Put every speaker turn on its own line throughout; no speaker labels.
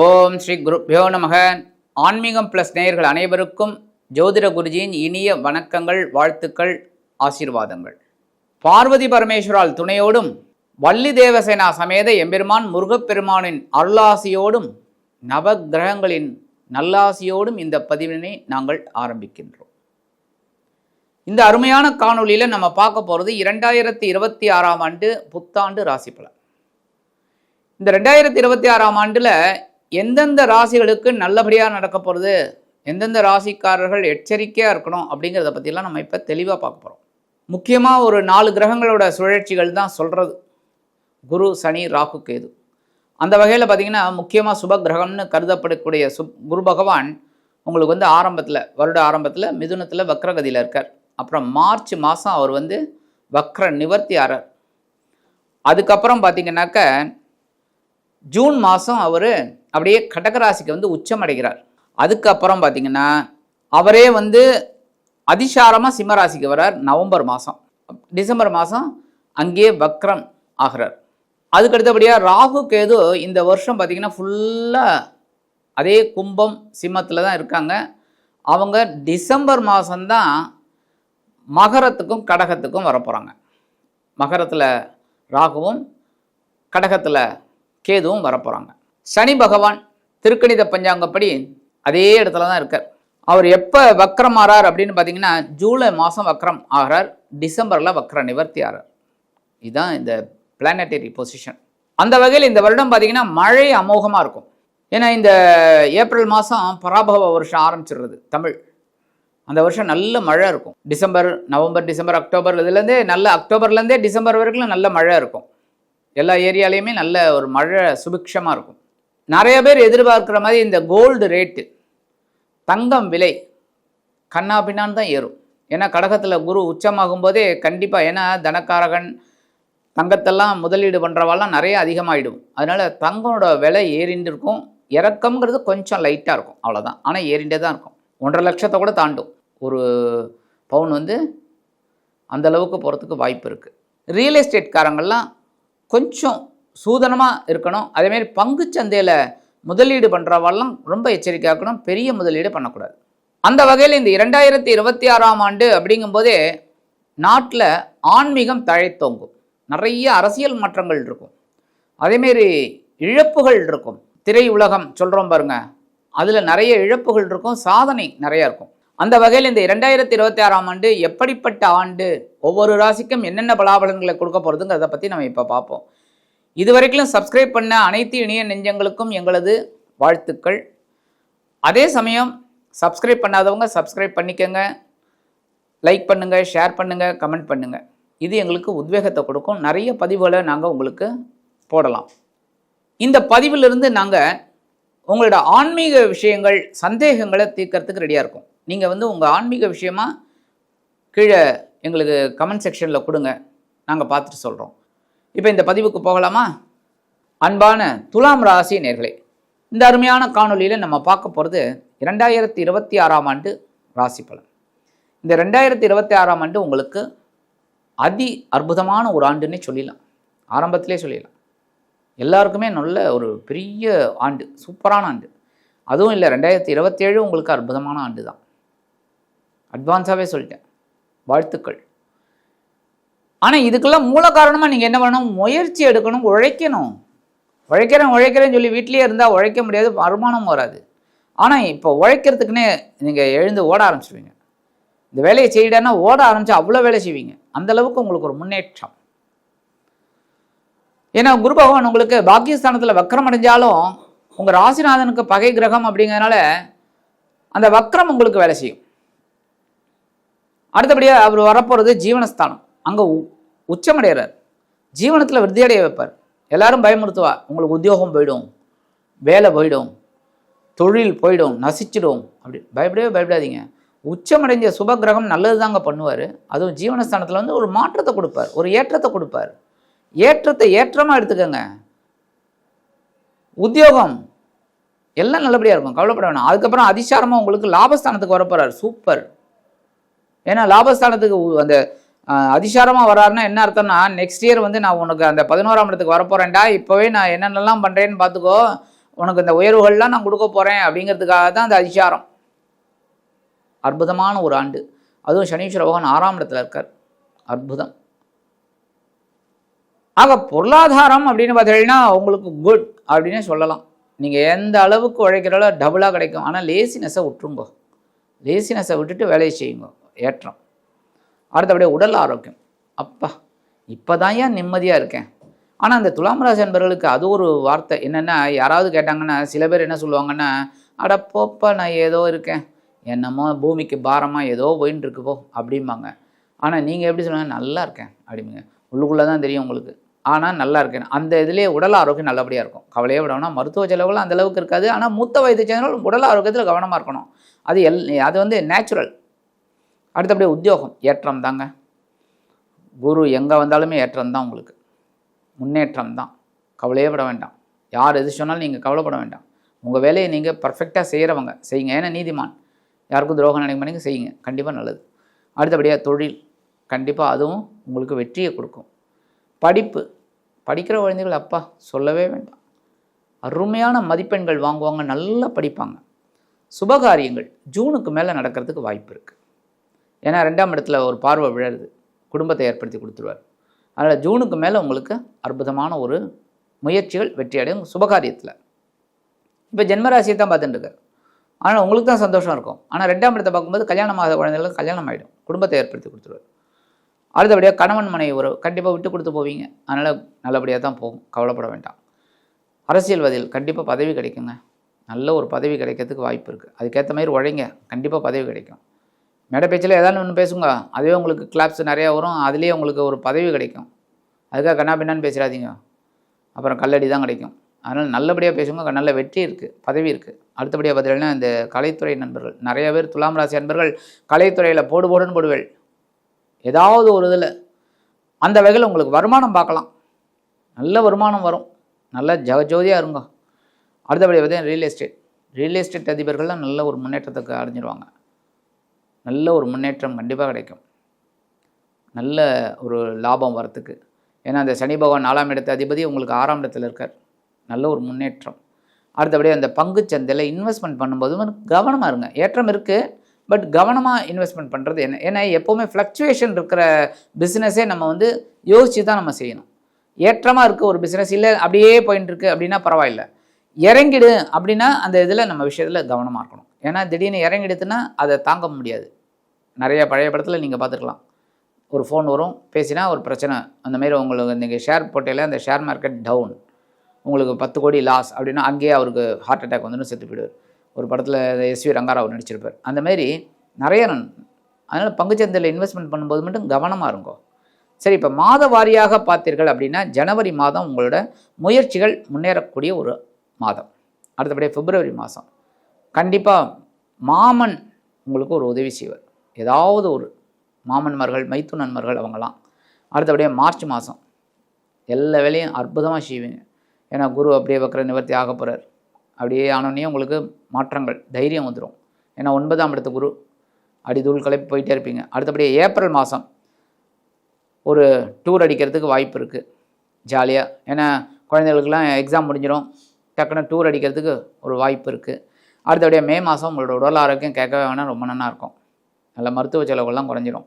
ஓம் ஸ்ரீ குருப்யோ நமக. ஆன்மீகம் ப்ளஸ் நேயர்கள் அனைவருக்கும் ஜோதிட குருஜியின் இனிய வணக்கங்கள் வாழ்த்துக்கள் ஆசீர்வாதங்கள். பார்வதி பரமேஸ்வரால் துணையோடும் வள்ளி தேவசேனா சமேத எம்பெருமான் முருகப்பெருமானின் அருளாசியோடும் நவக்கிரகங்களின் நல்லாசியோடும் இந்த பதிவினை நாங்கள் ஆரம்பிக்கின்றோம். இந்த அருமையான காணொளியில் நம்ம பார்க்க போகிறது இரண்டாயிரத்தி இருபத்தி ஆறாம் ஆண்டு புத்தாண்டு ராசி பலன் இந்த ரெண்டாயிரத்தி இருபத்தி ஆறாம் ஆண்டில் எந்தெந்த ராசிகளுக்கு நல்லபடியாக நடக்க போகிறது எந்தெந்த ராசிக்காரர்கள் எச்சரிக்கையாக இருக்கணும்? அப்படிங்கிறத பற்றிலாம் நம்ம இப்போ தெளிவாக பார்க்க போகிறோம் முக்கியமாக ஒரு நாலு கிரகங்களோட சுழற்சிகள் தான் சொல்கிறது குரு சனி ராகு கேது. அந்த வகையில் பார்த்தீங்கன்னா முக்கியமாக சுப கிரகம்னு கருதப்படக்கூடிய சுப் குரு பகவான் உங்களுக்கு வந்து ஆரம்பத்தில் வருட ஆரம்பத்தில் மிதுனத்தில் வக்ரகதியில் இருக்கார். அப்புறம் மார்ச் மாதம் அவர் வந்து வக்ர நிவர்த்தி ஆறார். அதுக்கப்புறம் பார்த்திங்கனாக்க ஜூன் மாதம் அவர் அப்படியே கடகராசிக்கு வந்து உச்சமடைகிறார். அதுக்கப்புறம் பார்த்தீங்கன்னா அவரே வந்து அதிசாரமாக சிம்மராசிக்கு வரார் நவம்பர் மாதம் டிசம்பர் மாதம் அங்கேயே வக்ரம் ஆகிறார். அதுக்கு அடுத்தபடியாக ராகு கேது இந்த வருஷம் பார்த்தீங்கன்னா ஃபுல்லாக அதே கும்பம் சிம்மத்தில் தான் இருக்காங்க. அவங்க டிசம்பர் மாதம்தான் மகரத்துக்கும் கடகத்துக்கும் வரப்போகிறாங்க மகரத்தில் ராகுவும் கடகத்தில் கேதுவும் வரப்போகிறாங்க சனி பகவான் திருக்கணித பஞ்சாங்கப்படி அதே இடத்துல தான் இருக்கார். அவர் எப்போ வக்ரம் ஆறார் அப்படின்னு பார்த்தீங்கன்னா ஜூலை மாதம் வக்ரம் ஆகிறார் டிசம்பரில் வக்ர நிவர்த்தி ஆறார் இதுதான் இந்த பிளானட்டரி பொசிஷன் அந்த வகையில் இந்த வருடம் பார்த்தீங்கன்னா மழை அமோகமாக இருக்கும். ஏன்னா இந்த ஏப்ரல் மாதம் பராபவ வருஷம் ஆரம்பிச்சிடுறது தமிழ். அந்த வருஷம் நல்ல மழை இருக்கும். டிசம்பர் நவம்பர் டிசம்பர் அக்டோபர் இதுலேருந்தே நல்ல அக்டோபர்லேருந்தே டிசம்பர் வரைக்கும் நல்ல மழை இருக்கும். எல்லா ஏரியாலையுமே நல்ல ஒரு மழை சுபிக்ஷமாக இருக்கும். நிறைய பேர் எதிர்பார்க்குற மாதிரி இந்த கோல்டு ரேட்டு தங்கம் விலை கண்ணா பின்னான்னு தான் ஏறும். ஏன்னா கடகத்தில் குரு உச்சமாகும் போதே கண்டிப்பாக ஏன்னா தனக்காரகன் தங்கத்தெல்லாம் முதலீடு பண்ணுறவாலாம் நிறைய அதிகமாகிடும் அதனால் தங்கனோட விலை ஏறிண்டு இருக்கும் இறக்கம்ங்கிறது கொஞ்சம் லைட்டாக இருக்கும் அவ்வளோதான் ஆனால் ஏறிண்டே தான் இருக்கும். ஒன்றரை லட்சத்தை கூட தாண்டும். ஒரு பவுன் வந்து அந்த அளவுக்கு போகிறதுக்கு வாய்ப்பு இருக்குது ரியல் எஸ்டேட்காரங்கள்லாம் கொஞ்சம் சூதனமாக இருக்கணும். அதேமாரி பங்கு சந்தையில் முதலீடு பண்ணுறவாள்லாம் ரொம்ப எச்சரிக்கையாக இருக்கணும். பெரிய முதலீடு பண்ணக்கூடாது. அந்த வகையில் இந்த இரண்டாயிரத்தி இருபத்தி ஆறாம் ஆண்டு அப்படிங்கும்போதே நாட்டில் ஆன்மீகம் தழைத்தோங்கும். நிறைய அரசியல் மாற்றங்கள் இருக்கும். அதேமாரி இழப்புகள் இருக்கும். திரை உலகம் சொல்கிறோம் பாருங்க. அதில் நிறைய இழப்புகள் இருக்கும். சாதனை நிறையா இருக்கும். அந்த வகையில் இந்த இரண்டாயிரத்தி இருபத்தி ஆறாம் ஆண்டு எப்படிப்பட்ட ஆண்டு ஒவ்வொரு ராசிக்கும் என்னென்ன பலாபலன்களை கொடுக்க போகிறதுங்கிறத பற்றி நம்ம இப்போ பார்ப்போம். இதுவரைக்கும் சப்ஸ்கிரைப் பண்ண அனைத்து இணைய நெஞ்சங்களுக்கும் எங்களது வாழ்த்துக்கள். அதே சமயம் சப்ஸ்கிரைப் பண்ணாதவங்க சப்ஸ்கிரைப் பண்ணிக்கோங்க. லைக் பண்ணுங்கள் ஷேர் பண்ணுங்கள் கமெண்ட் பண்ணுங்கள் இது எங்களுக்கு உத்வேகத்தை கொடுக்கும். நிறைய பதிவுகளை நாங்கள் உங்களுக்கு போடலாம். இந்த பதிவிலிருந்து நாங்கள் உங்களோட ஆன்மீக விஷயங்கள் சந்தேகங்களை தீர்க்கறதுக்கு ரெடியாக இருக்கும். நீங்கள் வந்து உங்கள் ஆன்மீக விஷயமாக கீழே எங்களுக்கு கமெண்ட் செக்ஷனில் கொடுங்க. நாங்கள் பார்த்துட்டு சொல்கிறோம் இப்போ இந்த பதிவுக்கு போகலாமா? அன்பான துலாம் ராசி நேர்களே இந்த அருமையான காணொளியில் நம்ம பார்க்க போகிறது இரண்டாயிரத்தி இருபத்தி ஆறாம் ஆண்டு ராசி பலன். இந்த ரெண்டாயிரத்தி இருபத்தி ஆறாம் ஆண்டு உங்களுக்கு அதி அற்புதமான ஒரு ஆண்டுன்னே சொல்லிடலாம். ஆரம்பத்திலே சொல்லிடலாம். எல்லாருக்குமே நல்ல ஒரு பெரிய ஆண்டு சூப்பரான ஆண்டு. அதுவும் இல்லை ரெண்டாயிரத்தி இருபத்தேழு உங்களுக்கு அற்புதமான ஆண்டு தான் அட்வான்ஸாகவே சொல்லிட்டேன். வாழ்த்துக்கள். ஆனால் இதுக்கெல்லாம் மூல காரணமாக நீங்கள் என்ன பண்ணணும்? முயற்சி எடுக்கணும் உழைக்கணும். உழைக்கிறேன் உழைக்கிறேன்னு சொல்லி வீட்லேயே இருந்தால் உழைக்க முடியாது வருமானம் வராது. ஆனால் இப்போ உழைக்கிறதுக்குன்னே நீங்கள் எழுந்து ஓட ஆரம்பிச்சிடுவீங்க இந்த வேலையை செய்யலன்னா ஓட ஆரம்பிச்சா அவ்வளோ வேலை செய்வீங்க. அந்த அளவுக்கு உங்களுக்கு ஒரு முன்னேற்றம். ஏன்னா குரு பகவான் உங்களுக்கு பாக்கியஸ்தானத்தில் வக்கரம் அடைஞ்சாலும் உங்கள் ராசிநாதனுக்கு பகை கிரகம் அப்படிங்கிறதுனால அந்த வக்கரம் உங்களுக்கு வேலை செய்யும். அடுத்தபடியாக அவர் வரப்போகிறது ஜீவனஸ்தானம். அங்கே உச்சமடைகிறார் ஜீவனத்தில் விருத்தியடைய வைப்பார். எல்லாரும் பயமுறுத்துவா உங்களுக்கு உத்தியோகம் போயிடும் வேலை போயிடும் தொழில் போயிடும் நசிச்சிடும் அப்படி. பயப்படவே பயப்படாதீங்க. உச்சமடைஞ்ச சுப கிரகம் நல்லது தாங்க பண்ணுவார். அதுவும் ஜீவனஸ்தானத்தில் வந்து ஒரு மாற்றத்தை கொடுப்பார் ஒரு ஏற்றத்தை கொடுப்பார். ஏற்றத்தை ஏற்றமாக எடுத்துக்கோங்க. உத்தியோகம் எல்லாம் நல்லபடியாக இருக்கும் கவலைப்பட வேணாம். அதுக்கப்புறம் அதிசாரமாக உங்களுக்கு லாபஸ்தானத்துக்கு வரப்போகிறார் சூப்பர். ஏன்னா லாபஸ்தானத்துக்கு உ- அந்த அதிசாரமாக வராருன்னா என்ன அர்த்தம்னா நெக்ஸ்ட் இயர் வந்து நான் உனக்கு அந்த பதினோராம் இடத்துக்கு வரப்போகிறேன்டா இப்போவே நான் என்னென்னலாம் பண்ணுறேன்னு பார்த்துக்கோ. உனக்கு இந்த உயர்வுகள்லாம் நான் கொடுக்க போகிறேன் அப்படிங்கிறதுக்காக தான் அந்த அதிசாரம். அற்புதமான ஒரு ஆண்டு. அதுவும் சனீஸ்வர பகவான் ஆறாம் இடத்துல இருக்கார். அற்புதம். ஆக பொருளாதாரம் அப்படின்னு பார்த்தீங்கன்னா உங்களுக்கு குட் அப்படின்னே சொல்லலாம். நீங்கள் எந்த அளவுக்கு உழைக்கிறாலோ டபுளாக கிடைக்கும். ஆனால் லேசினஸை விட்டுருங்கோ. லேசினஸை விட்டுட்டு வேலையை செய்யுங்க. ஏற்றம். அடுத்தபடியே உடல் ஆரோக்கியம். அப்பா இப்போ தான் ஏன் நிம்மதியாக இருக்கேன்? ஆனால் அந்த துலாம் ராசி அன்பர்களுக்கு அது ஒரு வார்த்தை. என்னென்னா யாராவது கேட்டாங்கன்னா சில பேர் என்ன சொல்லுவாங்கன்னா அட போப்பா நான் ஏதோ இருக்கேன். என்னமோ பூமிக்கு பாரமாக ஏதோ போயின்னு அப்படிம்பாங்க. ஆனால் நீங்கள் எப்படி சொல்லுவாங்க நல்லா இருக்கேன். அப்படிங்க உள்ளுக்குள்ளே தான் தெரியும் உங்களுக்கு. ஆனால் நல்லா இருக்கேன். அந்த இதுலேயே உடல் ஆரோக்கியம் நல்லபடியாக இருக்கும். கவலையே விடணும்னா மருத்துவ செலவுகள் அந்த அளவுக்கு இருக்காது. ஆனால் மூத்த வயது சேர்ந்தவர்கள் உடல் ஆரோக்கியத்தில் கவனமாக இருக்கணும். அது எல் அது வந்து நேச்சுரல் அடுத்தபடி உத்தியோகம் ஏற்றம் தாங்க குரு எங்கே வந்தாலுமே ஏற்றம் தான் உங்களுக்கு. முன்னேற்றம் தான் கவலையே பட வேண்டாம். யார் எது சொன்னாலும் நீங்கள் கவலைப்பட வேண்டாம். உங்கள் வேலையை நீங்கள் பர்ஃபெக்டாக செய்கிறவங்க செய்யுங்க. ஏன்னா நீதிமான். யாருக்கும் துரோகம் நினைக்க பண்ணி செய்யுங்க. கண்டிப்பாக நல்லது. அடுத்தபடியாக தொழில் கண்டிப்பாக அதுவும் உங்களுக்கு வெற்றியை கொடுக்கும். படிப்பு. படிக்கிற குழந்தைகள் அப்பா சொல்லவே வேண்டாம். அருமையான மதிப்பெண்கள் வாங்குவாங்க நல்லா படிப்பாங்க. சுபகாரியங்கள் ஜூனுக்கு மேலே நடக்கிறதுக்கு வாய்ப்பு இருக்குது ஏன்னா ரெண்டாம் இடத்துல ஒரு பார்வை விழருது. குடும்பத்தை ஏற்படுத்தி கொடுத்துருவார். அதனால் ஜூனுக்கு மேலே உங்களுக்கு அற்புதமான ஒரு முயற்சிகள் வெற்றி அடையும் சுபகாரியத்தில். இப்போ ஜென்மராசியை தான் பார்த்துட்டு ஆனால் உங்களுக்கு தான் சந்தோஷம் இருக்கும். ஆனால் ரெண்டாம் இடத்தை பார்க்கும்போது கல்யாணம் ஆகாத குழந்தைகளுக்கு கல்யாணம் ஆகிடும் குடும்பத்தை ஏற்படுத்தி கொடுத்துருவார். அடுத்தபடியாக கணவன் மனைவி உறவு கண்டிப்பாக விட்டு கொடுத்து போவீங்க. அதனால் நல்லபடியாக தான் போகும். கவலைப்பட வேண்டாம். அரசியல்வாதிகள் கண்டிப்பாக பதவி கிடைக்குங்க. நல்ல ஒரு பதவி கிடைக்கிறதுக்கு வாய்ப்பு இருக்குது அதுக்கேற்ற மாதிரி உழைங்க. கண்டிப்பாக பதவி கிடைக்கும். மேடை பேச்சில் ஏதாவது ஒன்று பேசுங்க. அதுவே உங்களுக்கு கிளாப்ஸ் நிறையா வரும். அதுலேயே உங்களுக்கு ஒரு பதவி கிடைக்கும். அதுக்காக கண்ணா பின்னான்னு பேசிடாதீங்க. அப்புறம் கல்லடி தான் கிடைக்கும். அதனால் நல்லபடியாக பேசுங்க. நல்ல வெற்றி இருக்குது பதவி இருக்குது அடுத்தபடியாக பார்த்தீங்கன்னா இந்த கலைத்துறை நண்பர்கள். நிறைய பேர் துலாம் ராசி நண்பர்கள் கலைத்துறையில் போடு போடுன்னு போடுவேள். ஏதாவது ஒரு இதில். அந்த வகையில் உங்களுக்கு வருமானம் பார்க்கலாம். நல்ல வருமானம் வரும். நல்ல ஜகஜோதியாக இருங்க. அடுத்தபடியாக பார்த்தீங்கன்னா ரியல் எஸ்டேட் ரியல் எஸ்டேட் அதிபர்கள்லாம் நல்ல ஒரு முன்னேற்றத்துக்கு அடைஞ்சிருவாங்க. நல்ல ஒரு முன்னேற்றம் கண்டிப்பாக கிடைக்கும். நல்ல ஒரு லாபம் வரத்துக்கு ஏன்னா அந்த சனி பகவான் நாலாம் இடத்து அதிபதி உங்களுக்கு ஆறாம் இடத்துல இருக்கார். நல்ல ஒரு முன்னேற்றம். அடுத்தபடி அந்த பங்கு சந்தையில் இன்வெஸ்ட்மெண்ட் பண்ணும்போது கவனமாக இருங்க. ஏற்றம் இருக்குது பட் கவனமாக இன்வெஸ்ட்மெண்ட் பண்ணுறது என்ன? ஏன்னா எப்போவுமே ஃப்ளக்சுவேஷன் இருக்கிற பிஸ்னஸே நம்ம வந்து யோசித்து தான் நம்ம செய்யணும். ஏற்றமாக இருக்க ஒரு பிஸ்னஸ் இல்லை அப்படியே போயின்னு இருக்கு அப்படின்னா பரவாயில்ல. இறங்கிடு அப்படின்னா அந்த இதில் நம்ம விஷயத்தில் கவனமாக இருக்கணும். ஏன்னா திடீர்னு இறங்கிடுத்துன்னா அதை தாங்க முடியாது. நிறைய பழைய படத்தில் நீங்கள் பார்த்துருக்கலாம். ஒரு ஃபோன் வரும் பேசினா ஒரு பிரச்சனை. அந்த மாதிரி உங்களுக்கு நீங்கள் ஷேர் போட்டையில் அந்த ஷேர் மார்க்கெட் டவுன் உங்களுக்கு பத்து கோடி லாஸ் அப்படின்னா அங்கேயே அவருக்கு ஹார்ட் அட்டாக் வந்துன்னு செத்து போயிடுவார். ஒரு படத்தில் எஸ்வி ரங்காராவ் நடிச்சிருப்பார். அந்த மாதிரி நிறைய நன் அதனால் பங்குச்சந்தையில் இன்வெஸ்ட்மெண்ட் பண்ணும்போது மட்டும் கவனமாக இருக்கும் சரி இப்போ மாத வாரியாக பார்த்தீர்கள் அப்படின்னா ஜனவரி மாதம் உங்களோட முயற்சிகள் முன்னேறக்கூடிய ஒரு மாதம். அடுத்தபடியாக பிப்ரவரி மாதம். கண்டிப்பாக மாமன் உங்களுக்கு ஒரு உதவி செய்வார். ஏதாவது ஒரு மாமன்மார்கள் மைத்துனன்மார்கள் அவங்களாம் அடுத்தபடியே மார்ச் மாதம் எல்லா வேலையும் அற்புதமாக செய்வீங்க. ஏன்னா குரு அப்படியே வக்கர நிவர்த்தி ஆக போகிறார் அப்படியே ஆனோடனே உங்களுக்கு மாற்றங்கள் தைரியம் வந்துடும் ஏன்னா ஒன்பதாம் இடத்து குரு அடிதூள் கலைப்பு போயிட்டே இருப்பீங்க. அடுத்தபடியே ஏப்ரல் மாதம் ஒரு டூர் அடிக்கிறதுக்கு வாய்ப்பு இருக்குது ஜாலியாக ஏன்னா குழந்தைகளுக்கெல்லாம் எக்ஸாம் முடிஞ்சிடும் டக்குன்னு டூர் அடிக்கிறதுக்கு ஒரு வாய்ப்பு இருக்குது அடுத்தபடியாக மே மாதம் உங்களோட உடல் ஆரோக்கியம் கேட்கவே வேணாம் ரொம்ப நல்லா இருக்கும். நல்ல மருத்துவ செலவுகள்லாம் குறைஞ்சிரும்.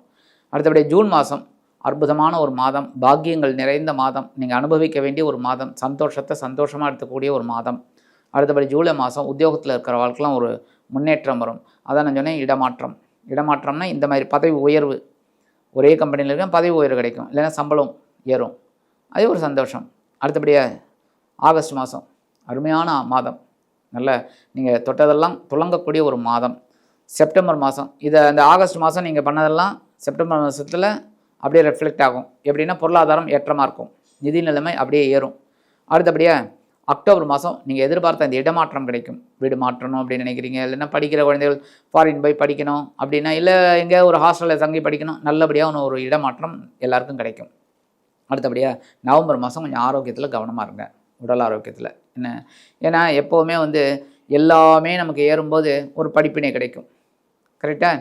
அடுத்தபடியாக ஜூன் மாதம் அற்புதமான ஒரு மாதம் பாக்கியங்கள் நிறைந்த மாதம் நீங்கள் அனுபவிக்க வேண்டிய ஒரு மாதம் சந்தோஷத்தை சந்தோஷமாக எடுத்துக்கூடிய ஒரு மாதம். அடுத்தபடி ஜூலை மாதம் உத்தியோகத்தில் இருக்கிற வாழ்க்கைலாம் ஒரு முன்னேற்றம் வரும். அதான் நான் சொன்னேன் இடமாற்றம். இடமாற்றம்னா இந்த மாதிரி பதவி உயர்வு. ஒரே கம்பெனியில் இருக்க பதவி உயர்வு கிடைக்கும். இல்லைன்னா சம்பளம் ஏறும். அதே ஒரு சந்தோஷம். அடுத்தபடியாக ஆகஸ்ட் மாதம் அருமையான மாதம். நல்ல நீங்கள் தொட்டதெல்லாம் துளங்கக்கூடிய ஒரு மாதம். செப்டம்பர் மாதம். இதை அந்த ஆகஸ்ட் மாதம் நீங்கள் பண்ணதெல்லாம் செப்டம்பர் மாதத்தில் அப்படியே ரெஃப்ளெக்ட் ஆகும். எப்படின்னா பொருளாதாரம் ஏற்றமாக இருக்கும். நிதி நிலைமை அப்படியே ஏறும். அடுத்தபடியாக அக்டோபர் மாதம் நீங்கள் எதிர்பார்த்த இந்த இடமாற்றம் கிடைக்கும். வீடு மாற்றணும் அப்படின்னு நினைக்கிறீங்க. இல்லைன்னா படிக்கிற குழந்தைகள் ஃபாரின் போய் படிக்கணும் அப்படின்னா இல்லை எங்கே ஒரு ஹாஸ்டலில் தங்கி படிக்கணும். நல்லபடியாக ஒரு இடமாற்றம் எல்லாருக்கும் கிடைக்கும். அடுத்தபடியாக நவம்பர் மாதம் கொஞ்சம் ஆரோக்கியத்தில் கவனமாக இருங்க. உடல் ஆரோக்கியத்தில். என்ன? ஏன்னா எப்போவுமே வந்து எல்லாமே நமக்கு ஏறும்போது ஒரு படிப்பினை கிடைக்கும். கரெக்டாக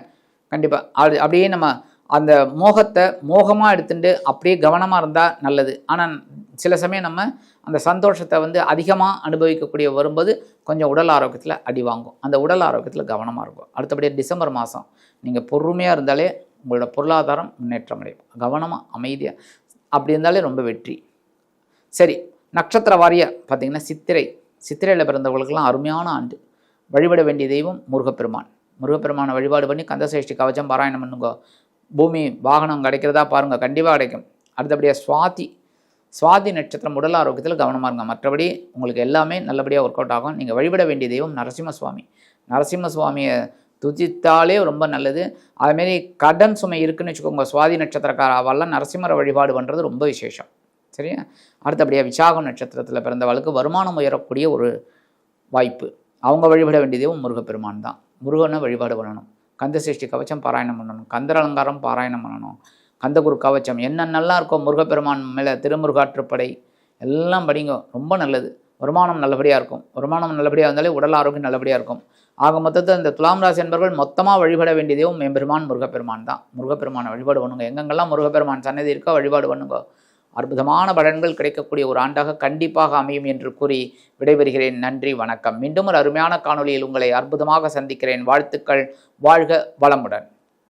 கண்டிப்பாக அது அப்படியே நம்ம அந்த மோகத்தை மோகமாக எடுத்துட்டு அப்படியே கவனமாக இருந்தால் நல்லது. ஆனால் சில சமயம் நம்ம அந்த சந்தோஷத்தை வந்து அதிகமாக அனுபவிக்கக்கூடிய வரும்போது கொஞ்சம் உடல் ஆரோக்கியத்தில் அடி வாங்கும். அந்த உடல் ஆரோக்கியத்தில் கவனமாக இருக்கும். அடுத்தபடியாக டிசம்பர் மாதம் நீங்கள் பொறுமையாக இருந்தாலே உங்களோட பொருளாதாரம் முன்னேற்றம் அடையும். கவனமாக அமைதியாக அப்படி இருந்தாலே ரொம்ப வெற்றி. சரி நட்சத்திர வாரிய பார்த்திங்கன்னா சித்திரை. சித்திரையில் பிறந்தவர்களுக்கெல்லாம் அருமையான ஆண்டு. வழிபட வேண்டிய தெய்வம் முருகப்பெருமான். முருகப்பெருமானை வழிபாடு பண்ணி கந்தசேஷ்டி கவச்சம் பாராயணம் பண்ணுங்க. பூமி வாகனம் கிடைக்கிறதா பாருங்கள் கண்டிப்பாக கிடைக்கும். அடுத்தபடியாக சுவாதி. சுவாதி நட்சத்திரம் உடல் ஆரோக்கியத்தில் கவனமாக இருங்க. மற்றபடி உங்களுக்கு எல்லாமே நல்லபடியாக ஒர்க் அவுட் ஆகும். நீங்கள் வழிபட வேண்டிய தெய்வம் நரசிம்ம சுவாமி நரசிம்ம சுவாமியை துதித்தாலே ரொம்ப நல்லது. அதுமாரி கடன் சுமை இருக்குன்னு வச்சுக்கோங்க. சுவாதி நட்சத்திரக்காராவெல்லாம் நரசிம்மரை வழிபாடு பண்ணுறது ரொம்ப விசேஷம். சரியா? அடுத்தபடியாக விசாகம் நட்சத்திரத்தில் பிறந்தவளுக்கு வருமானம் உயரக்கூடிய ஒரு வாய்ப்பு. அவங்க வழிபட வேண்டியதும் முருகப்பெருமான் தான். முருகனை வழிபாடு பண்ணணும். கந்தசஷ்டி கவச்சம் பாராயணம் பண்ணணும். கந்தர் அலங்காரம் பாராயணம் பண்ணணும். கந்தகுரு கவச்சம். என்னென்னலாம் இருக்கோ முருகப்பெருமான் மேலே திருமுருகாற்றுப்படை எல்லாம் படிங்க. ரொம்ப நல்லது. வருமானம் நல்லபடியாக இருக்கும். வருமானம் நல்லபடியாக இருந்தாலே உடல் ஆரோக்கியம் நல்லபடியாக இருக்கும். ஆக மொத்தத்தில் இந்த துலாம் ராசி என்பவர்கள் மொத்தமாக வழிபட வேண்டியதையும் எம்பெருமான் முருகப்பெருமான் தான். முருகப்பெருமானை வழிபாடு பண்ணுங்க. எங்கெங்கெல்லாம் முருகப்பெருமான் சன்னதி இருக்கோ வழிபாடு பண்ணுங்க. அற்புதமான பலன்கள் கிடைக்கக்கூடிய ஒரு ஆண்டாக கண்டிப்பாக அமையும் என்று கூறி விடைபெறுகிறேன். நன்றி வணக்கம். மீண்டும் ஒரு அருமையான காணொலியில் உங்களை அற்புதமாக சந்திக்கிறேன். வாழ்த்துக்கள். வாழ்க வளமுடன்.